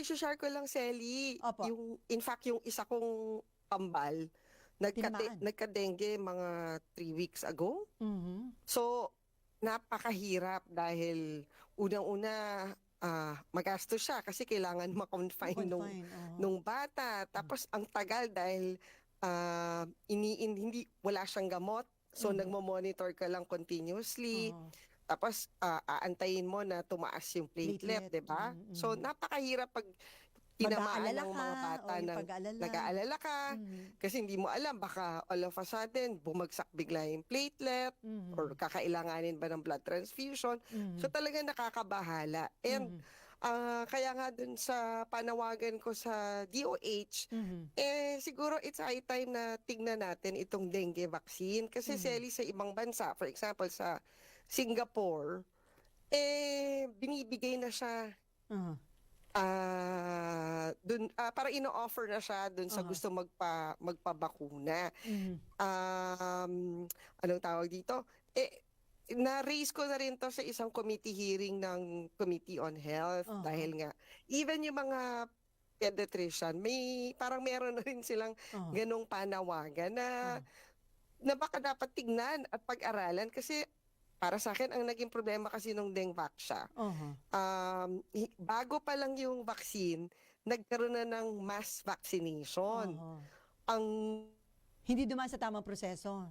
i-share ko lang, Selly. Opo. Yung, in fact, yung isa kong kambal, nagka, Tinamaan. nagka-dengue mga three weeks ago. Mhm. So, napakahirap dahil unang-una, ah, magastos siya kasi kailangan ma-confine nung, oo. nung bata. Tapos, ang tagal dahil ah, ini, in- hindi, wala siyang gamot. So, nagmo-monitor ka lang continuously. Oo. Tapos, ah, aantayin mo na tumaas yung platelet, Platelet. di ba? Mm, mm. So, napakahirap pag tinamaan ng mga bata pag-aalala. nag-aalala ka. Mhm. Kasi hindi mo alam, baka all of a sudden, bumagsak bigla yung platelet Mhm. or kakailanganin ba ng blood transfusion. Mhm. So, talaga nakakabahala. And, ah, kaya nga dun sa panawagan ko sa DOH, Mhm. eh, siguro it's high time na tignan natin itong dengue vaccine. Kasi Selly, sa ibang bansa, for example, sa Singapore, eh, binibigay na siya Aha. ah dun ah, para ino-offer na siya dun sa Aha. gusto magpa magpabakuna. Mhm. Um, anong tawag dito? Eh na-raise ko na rin to sa isang committee hearing ng Committee on Health Aha. dahil nga even yung mga pediatrician may parang meron na rin silang Aha. ganong panawagan na na baka dapat tignan at pag-aralan kasi para sa akin ang naging problema kasi nung Dengvac siya Aha. um, bago pa lang yung vaccine, nagkaroon na ng mass vaccination. Aha. Ang Hindi dumaan sa tamang proseso.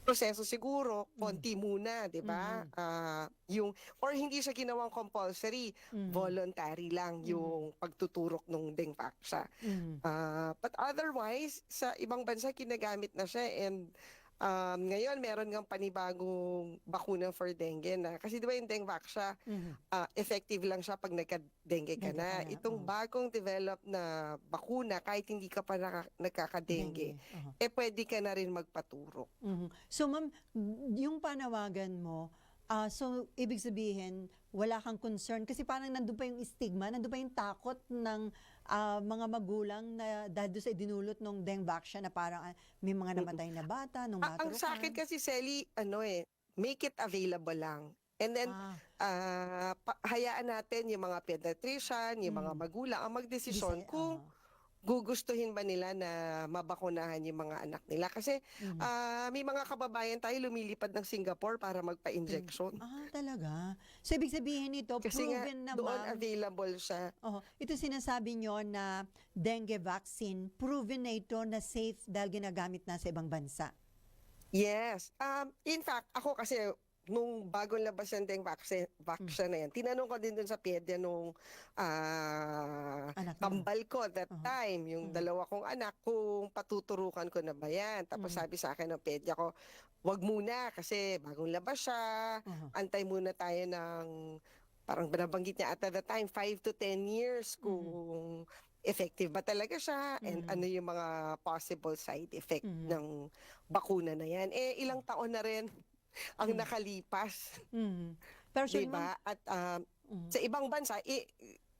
proseso siguro, konti muna, di ba? Mhm. Ah, yung, or hindi siya ginawang compulsory, Mhm. voluntary lang yung pagtuturok ng Dengvac siya. Mhm. Ah, but otherwise, sa ibang bansa kinagamit na siya and um, ngayon meron ng panibagong bakuna for dengue na kasi di ba yung Dengvac siya, Mhm. ah, effective lang siya pag nagka-dengue ka Dengue na. na, Itong oo. bagong develop na bakuna, kahit hindi ka pa naka- nagkaka-dengue, Dengue, aha. eh pwede ka na rin magpaturok. Mhm. So ma'am, yung panawagan mo, ah so ibig sabihin, wala kang concern kasi parang nandun pa yung stigma, nandun pa yung takot ng ah, mga magulang na dahil doon sa idinulot ng dengue vaccine na parang ah, may mga namatay na bata nung Ah, ang sa akin kasi, Selly, ano eh, make it available lang. And then, Ah. pa- hayaan natin yung mga pediatrician, yung mga magulang, ang magdesisyon Desi- kung ah. Gugustuhin ba nila na mabakunahan yung mga anak nila. Kasi Mm. ah, may mga kababayan tayo lumilipad ng Singapore para magpa-injection. Ah, talaga? So ibig sabihin nito, Kasi nga, proven na doon available siya. Oh, ito sinasabi nyo na dengue vaccine, proven na ito na safe dahil ginagamit na sa ibang bansa. Yes. Um, in fact, ako kasi nung bagong labas yung dengue vaccine, vaccine na yan, tinanong ko din dun sa pedya nung ah, Anak mo. kambal ko that Uh-huh. time, yung dalawa kong anak, kung patuturukan ko na ba yan. Tapos sabi sa akin ng pedya ko, wag muna kasi bagong labas siya, Uh-huh. antay muna tayo ng parang binabanggit niya at the time 5 to 10 years kung effective ba talaga siya and ano yung mga possible side effect ng bakuna na yan. Eh ilang taon na rin ang nakalipas. Mhm. Pero sure, Di ba? At um, sa ibang bansa, i-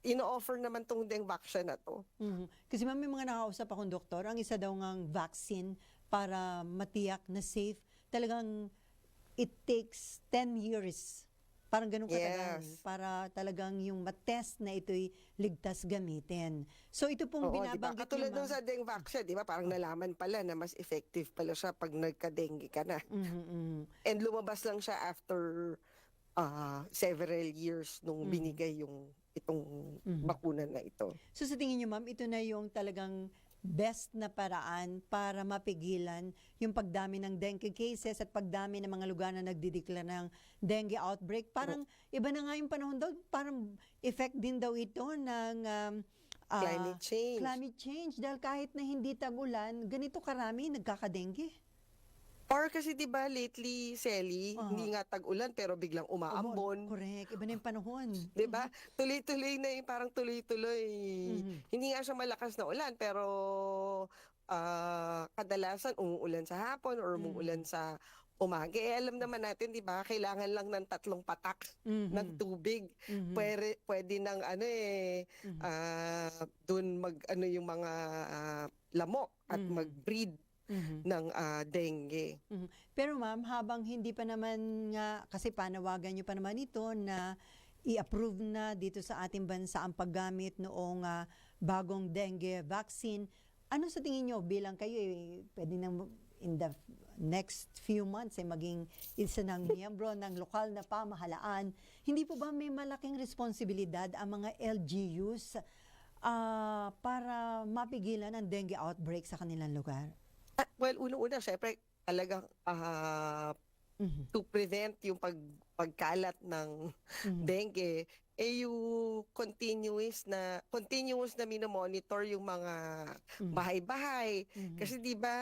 ino-offer naman tong deng vaccine na to. Mhm. Kasi ma'am, may mga nakausap akong doktor, ang isa daw ngang vaccine para matiyak na safe, talagang it takes 10 years. Parang ganun katagal. Yes. Para talagang yung matest na ito'y ligtas gamitin. So ito pong Oo, binabanggit Katulad niyo, nung sa deng vaccine, di ba? Parang nalaman pala na mas effective pala siya pag nagka-dengue ka na. Mhm, mhm. And lumabas lang siya after ah, several years nung Mm. binigay yung itong Mm-hmm. bakuna na ito. So sa tingin niyo ma'am, ito na yung talagang best na paraan para mapigilan yung pagdami ng dengue cases at pagdami ng mga lugar na nagdideklara ng dengue outbreak. Parang iba na nga yung panahon daw, parang effect din daw ito ng um, ah, Climate change. Climate change dahil kahit na hindi tag-ulan, ganito karami nagkakadengue. Or kasi di ba lately, Selly, Oo. hindi nga tag-ulan pero biglang umaambon. Correct. Iba na yung panahon. 'Di ba? Tuloy-tuloy na yung parang tuloy-tuloy. Mhm. Hindi nga siya malakas na ulan pero ah, kadalasan umuulan sa hapon or umuulan sa umaga. Eh, alam naman natin, 'di ba? Kailangan lang ng tatlong patak Mhm. ng tubig. Mhm. Pwede pwede ng ano eh ah, doon mag ano yung mga ah, lamok at Mhm. mag-breed Mhm. ng ah, dengue. Mhm. Pero ma'am, habang hindi pa naman nga, kasi panawagan nyo pa naman ito na i-approve na dito sa ating bansa ang paggamit noong ah, bagong dengue vaccine. Ano sa tingin nyo bilang kayo eh, pwede nang in the next few months ay maging isa ng miyembro ng lokal na pamahalaan, hindi po ba may malaking responsibilidad ang mga LGUs ah, para mapigilan ang dengue outbreak sa kanilang lugar? Ah, well, unang-una, syempre, talagang ah, Mhm. to prevent yung pag, pagkalat ng Mhm. dengue, eh yung continuous na continuous na minomonitor yung mga Mhm. bahay-bahay. Mhm. Kasi 'di ba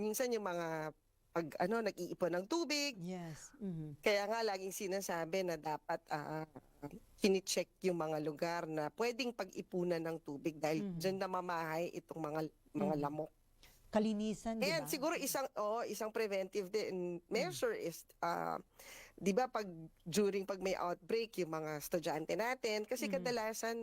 minsan yung mga pag ano nag-iipon ng tubig, Yes. Mhm. kaya nga laging sinasabi na dapat ah kini-check yung mga lugar na pwedeng pag-ipunan ng tubig dahil Mhm. diyan namamahay itong mga mga Mhm. lamok. Kalinisan, di And ba? siguro isang oh, isang preventive din measure is ah 'di ba pag during pag may outbreak yung mga estudyante natin kasi Mhm. kadalasan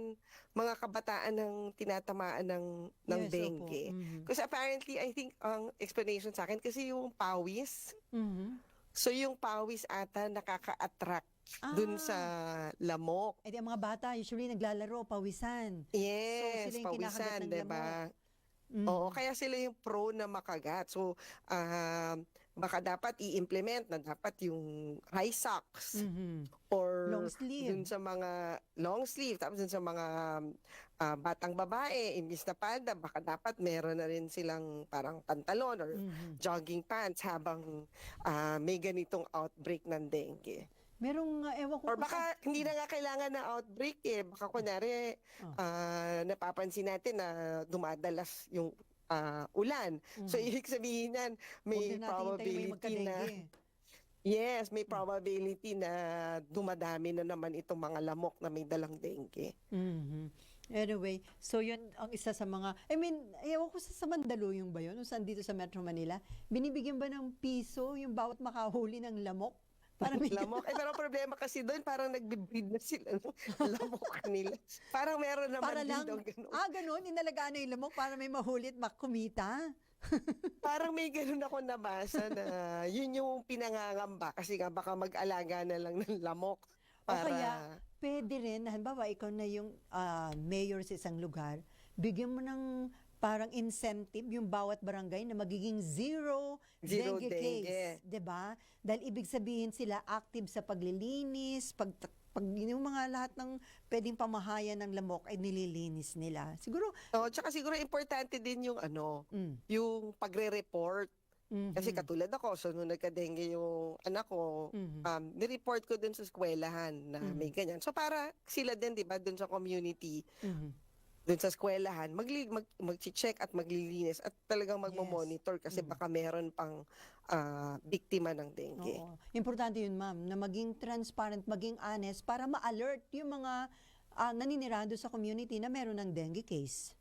mga kabataan ng tinatamaan ng ng Yes, dengue. Mhm. Kasi apparently I think ang explanation sa akin kasi yung pawis. Mhm. So yung pawis ata nakaka-attract dun sa Ah. lamok. Eh di ang mga bata usually naglalaro, pawisan. Yes, sila yung pawisan, 'di ba? Mhm. Oo, kaya sila yung pro na makagat. So, ah, baka dapat i-implement na dapat yung high socks Mhm. or Long sleeve. dun sa mga long sleeve tapos dun sa mga ah, batang babae imbis na palda baka dapat meron na rin silang parang pantalon or Mhm. jogging pants habang ah, may ganitong outbreak ng dengue. Merong uh, ewan ko Or baka hindi na nga kailangan ng outbreak eh. Baka kunyari Oh. ah, napapansin natin na dumadalas yung ah, ulan. So Mhm. ibig sabihin yan, may na probability na. Yes, may Mm. probability na dumadami na naman itong mga lamok na may dalang dengue. Mhm. Anyway, so yun ang isa sa mga, I mean, ewan ko sa, sa Mandaluyong ba yun? O saan dito sa Metro Manila? Binibigyan ba ng piso yung bawat makahuli ng lamok? Para may lamok. Eh, pero problema kasi doon, parang nagbe-breed na sila ng lamok nila. Parang meron naman Para lang, daw ganun. ah, ganun, inalagaan na yung lamok para may mahulit makumita. Parang may ganun ako nabasa na yun yung pinangangamba kasi nga baka mag-alaga na lang ng lamok. O Para, kaya, pwede rin, halimbawa, ikaw na yung ah, mayor sa isang lugar, bigyan mo ng parang incentive yung bawat barangay na magiging zero, Zero dengue, dengue. case. 'di ba? Dahil ibig sabihin sila active sa paglilinis, pag, pag yung mga lahat ng pwedeng pamahayan ng lamok ay nililinis nila. Siguro, oh, tsaka siguro importante din yung ano, mm, yung pagre-report. mhm, Kasi katulad ako, so nung nagka-dengue yung anak ko, mhm. um, nireport ko dun sa eskwelahan na Mhm. may ganyan. So para sila din, di ba, dun sa community, Mhm. Dun sa eskwelahan, magli, mag, mag-check at maglilinis at talagang magmo-monitor kasi Mhm. baka meron pang ah, biktima ng dengue. Oo. Importante yun, ma'am, na maging transparent, maging honest para ma-alert yung mga ah, naninirado sa community na meron ng dengue case.